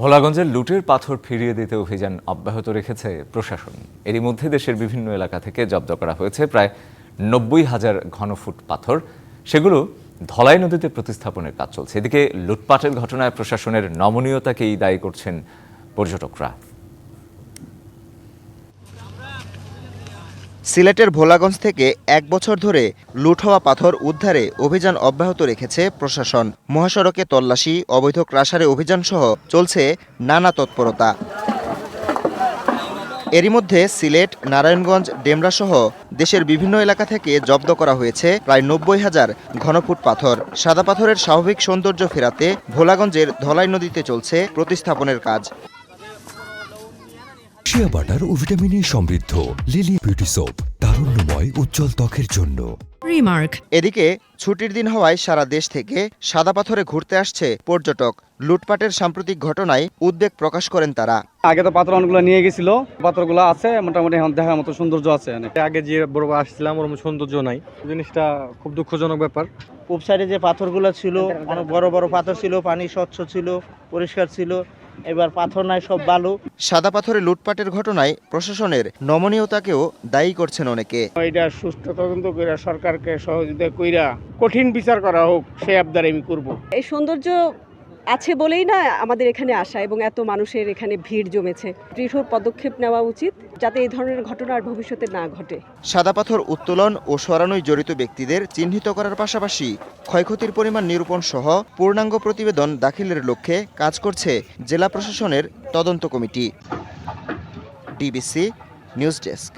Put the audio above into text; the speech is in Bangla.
ভোলাগঞ্জের লুটের পাথর ফিরিয়ে দিতে অভিযান অব্যাহত রেখেছে প্রশাসন। এরই মধ্যে দেশের বিভিন্ন এলাকা থেকে জব্দ করা হয়েছে প্রায় নব্বই হাজার ঘনফুট পাথর। সেগুলো ধলাই নদীতে প্রতিস্থাপনের কাজ চলছে। এদিকে লুটপাটের ঘটনায় প্রশাসনের নমনীয়তাকেই দায়ী করছেন পর্যটকরা। সিলেটের ভোলাগঞ্জ থেকে এক বছর ধরে লুট হওয়া পাথর উদ্ধারে অভিযান অব্যাহত রেখেছে প্রশাসন। মহাসড়কে তল্লাশি, অবৈধ ক্রাশারে অভিযান সহ চলছে নানা তৎপরতা। এরই মধ্যে সিলেট, নারায়ণগঞ্জ ডেমরা সহ দেশের বিভিন্ন এলাকা থেকে জব্দ করা হয়েছে প্রায় নব্বই হাজার ঘনফুট পাথর। সাদা পাথরের স্বাভাবিক সৌন্দর্য ফেরাতে ভোলাগঞ্জের ধলাই নদীতে চলছে প্রতিস্থাপনের কাজ। শিয়া বাটার ও ভিটামিন ই সমৃদ্ধ। লিলি বিউটি সোপ তারুণ্যময় উজ্জ্বল ত্বকের জন্য। Remark. এদিকে ছুটির দিন হওয়ায় সারা দেশ থেকে সাদা পাথরে ঘুরতে আসছে পর্যটক। লুটপাটের সাম্প্রতিক ঘটনায় উদ্বেগ প্রকাশ করেন তারা। আগে তো পাথর অনেকগুলো নিয়ে গেছিল পাথরগুলো আছে মোটামুটি এখন দেখার মতো সৌন্দর্য আছে অনেক আগে যে বড় আসছিলাম ওরকম সৌন্দর্য নাই। জিনিসটা খুব দুঃখজনক ব্যাপার। পূব সাইডে যে পাথরগুলো ছিল অনেক বড় বড় পাথর ছিল পানি স্বচ্ছ ছিল পরিষ্কার ছিল এবার পাথর নাই সব বালু। সাদা পাথরে লুটপাটের ঘটনায় প্রশাসনের নমনীয়তাকেও দায়ী করছেন অনেকে। এটা সুস্থ তদন্ত কইরা সরকারকে সহযোগিতা কইরা কঠিন বিচার করা হোক সে আবদার আমি করব। এই সৌন্দর্য আছে বলেই না আমাদের এখানে আসা এবং এত মানুষের এখানে ভিড় জমেছে। দৃঢ় পদক্ষেপ নেওয়া উচিত যাতে এই ধরনের ঘটনা আর ভবিষ্যতে না ঘটে। সাদা পাথর উত্তোলন ও সরানোয় জড়িত ব্যক্তিদের চিহ্নিত করার পাশাপাশি ক্ষয়ক্ষতির পরিমাণ নিরূপণ সহ পূর্ণাঙ্গ প্রতিবেদন দাখিলের লক্ষ্যে কাজ করছে জেলা প্রশাসনের তদন্ত কমিটি। DBC news desk.